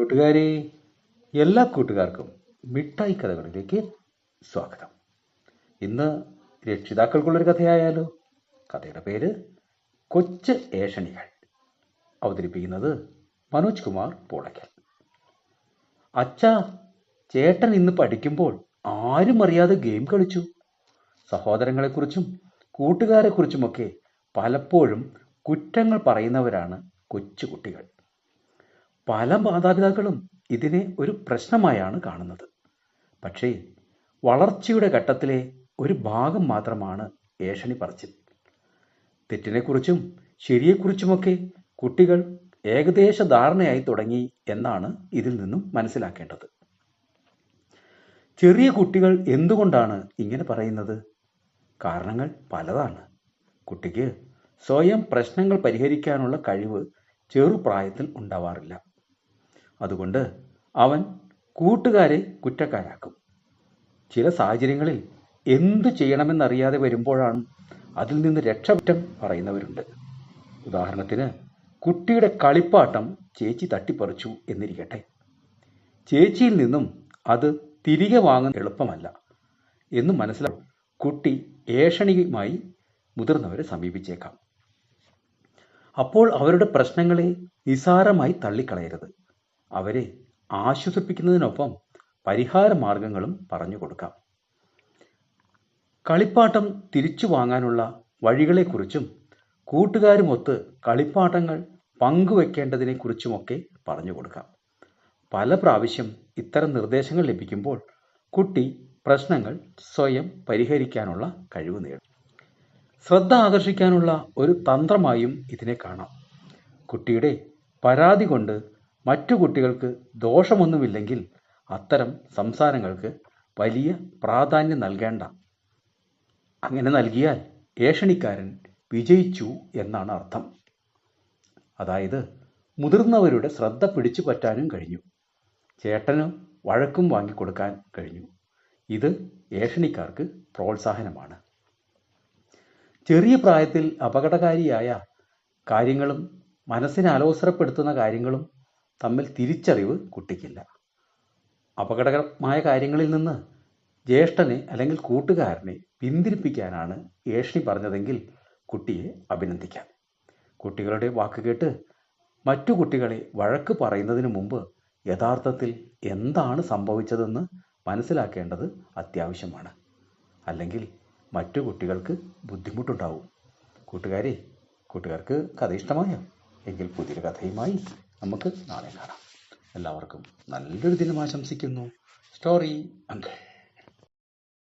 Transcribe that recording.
കൂട്ടുകാരെ എല്ലാ കൂട്ടുകാർക്കും മിഠായി കഥകളിലേക്ക് സ്വാഗതം. ഇന്ന് രക്ഷിതാക്കൾക്കുള്ളൊരു കഥയായാലോ? കഥയുടെ പേര് കൊച്ച് ഏഷണികൾ. അവതരിപ്പിക്കുന്നത് മനോജ് കുമാർ പോളയ്ക്കൽ. അച്ഛാ ചേട്ടൻ ഇന്ന് പഠിക്കുമ്പോൾ ആരും അറിയാതെ ഗെയിം കളിച്ചു. സഹോദരങ്ങളെക്കുറിച്ചും കൂട്ടുകാരെക്കുറിച്ചുമൊക്കെ പലപ്പോഴും കുറ്റങ്ങൾ പറയുന്നവരാണ് കൊച്ചുകുട്ടികൾ. പല മാതാപിതാക്കളും ഇതിനെ ഒരു പ്രശ്നമായാണ് കാണുന്നത്. പക്ഷേ വളർച്ചയുടെ ഘട്ടത്തിലെ ഒരു ഭാഗം മാത്രമാണ് ഏഷണി പറച്ചിൽ. തെറ്റിനെക്കുറിച്ചും ശരിയെക്കുറിച്ചുമൊക്കെ കുട്ടികൾ ഏകദേശ ധാരണയായി തുടങ്ങി എന്നാണ് ഇതിൽ നിന്നും മനസ്സിലാക്കേണ്ടത്. ചെറിയ കുട്ടികൾ എന്തുകൊണ്ടാണ് ഇങ്ങനെ പറയുന്നത്? കാരണങ്ങൾ പലതാണ്. കുട്ടിക്ക് സ്വയം പ്രശ്നങ്ങൾ പരിഹരിക്കാനുള്ള കഴിവ് ചെറുപ്രായത്തിൽ ഉണ്ടാവാറില്ല. അതുകൊണ്ട് അവൻ കൂട്ടുകാരെ കുറ്റക്കാരാക്കും. ചില സാഹചര്യങ്ങളിൽ എന്തു ചെയ്യണമെന്നറിയാതെ വരുമ്പോഴാണ് അതിൽ നിന്ന് രക്ഷപറ്റം പറയുന്നവരുണ്ട്. ഉദാഹരണത്തിന് കുട്ടിയുടെ കളിപ്പാട്ടം ചേച്ചി തട്ടിപ്പറിച്ചു എന്നിരിക്കട്ടെ. ചേച്ചിയിൽ നിന്നും അത് തിരികെ വാങ്ങാൻ എളുപ്പമല്ല എന്ന് മനസ്സിലാവും കുട്ടി ഏഷണിയുമായി മുതിർന്നവരെ സമീപിച്ചേക്കാം. അപ്പോൾ അവരുടെ പ്രശ്നങ്ങളെ നിസാരമായി തള്ളിക്കളയരുത്. അവരെ ആശ്വസിപ്പിക്കുന്നതിനൊപ്പം പരിഹാര മാർഗങ്ങളും പറഞ്ഞു കൊടുക്കാം. കളിപ്പാട്ടം തിരിച്ചു വാങ്ങാനുള്ള വഴികളെക്കുറിച്ചും കൂട്ടുകാരുമൊത്ത് കളിപ്പാട്ടങ്ങൾ പങ്കുവെക്കേണ്ടതിനെക്കുറിച്ചുമൊക്കെ പറഞ്ഞു കൊടുക്കാം. പല പ്രാവശ്യം ഇത്തരം നിർദ്ദേശങ്ങൾ ലഭിക്കുമ്പോൾ കുട്ടി പ്രശ്നങ്ങൾ സ്വയം പരിഹരിക്കാനുള്ള കഴിവ് നേടും. ശ്രദ്ധ ആകർഷിക്കാനുള്ള ഒരു തന്ത്രമായും ഇതിനെ കാണാം. കുട്ടിയുടെ പരാതി കൊണ്ട് മറ്റു കുട്ടികൾക്ക് ദോഷമൊന്നുമില്ലെങ്കിൽ അത്തരം സംസാരങ്ങൾക്ക് വലിയ പ്രാധാന്യം നൽകേണ്ട. അങ്ങനെ നൽകിയാൽ ഏഷണിക്കാരൻ വിജയിച്ചു എന്നാണ് അർത്ഥം. അതായത് മുതിർന്നവരുടെ ശ്രദ്ധ പിടിച്ചു പറ്റാനും കഴിഞ്ഞു. ചേട്ടന് വഴക്കും വാങ്ങിക്കൊടുക്കാൻ കഴിഞ്ഞു. ഇത് ഏഷണിക്കാർക്ക് പ്രോത്സാഹനമാണ്. ചെറിയ പ്രായത്തിൽ അപകടകാരിയായ കാര്യങ്ങളും മനസ്സിനെ അലോസരപ്പെടുത്തുന്ന കാര്യങ്ങളും തമ്മിൽ തിരിച്ചറിവ് കുട്ടിക്കില്ല. അപകടകരമായ കാര്യങ്ങളിൽ നിന്ന് ജ്യേഷ്ഠനെ അല്ലെങ്കിൽ കൂട്ടുകാരനെ പിന്തിരിപ്പിക്കാനാണ് ഏഷ്ണി പറഞ്ഞതെങ്കിൽ കുട്ടിയെ അഭിനന്ദിക്കാം. കുട്ടികളുടെ വാക്ക് കേട്ട് മറ്റു കുട്ടികളെ വഴക്ക് പറയുന്നതിന് മുമ്പ് യഥാർത്ഥത്തിൽ എന്താണ് സംഭവിച്ചതെന്ന് മനസ്സിലാക്കേണ്ടത് അത്യാവശ്യമാണ്. അല്ലെങ്കിൽ മറ്റു കുട്ടികൾക്ക് ബുദ്ധിമുട്ടുണ്ടാവും. കൂട്ടുകാരെ കൂട്ടുകാർക്ക് കഥ ഇഷ്ടമായോ എങ്കിൽ പുതിയൊരു കഥയുമായി നമുക്ക് നാളെ കാണാം. എല്ലാവർക്കും നല്ലൊരു ദിനം ആശംസിക്കുന്നു. Story uncle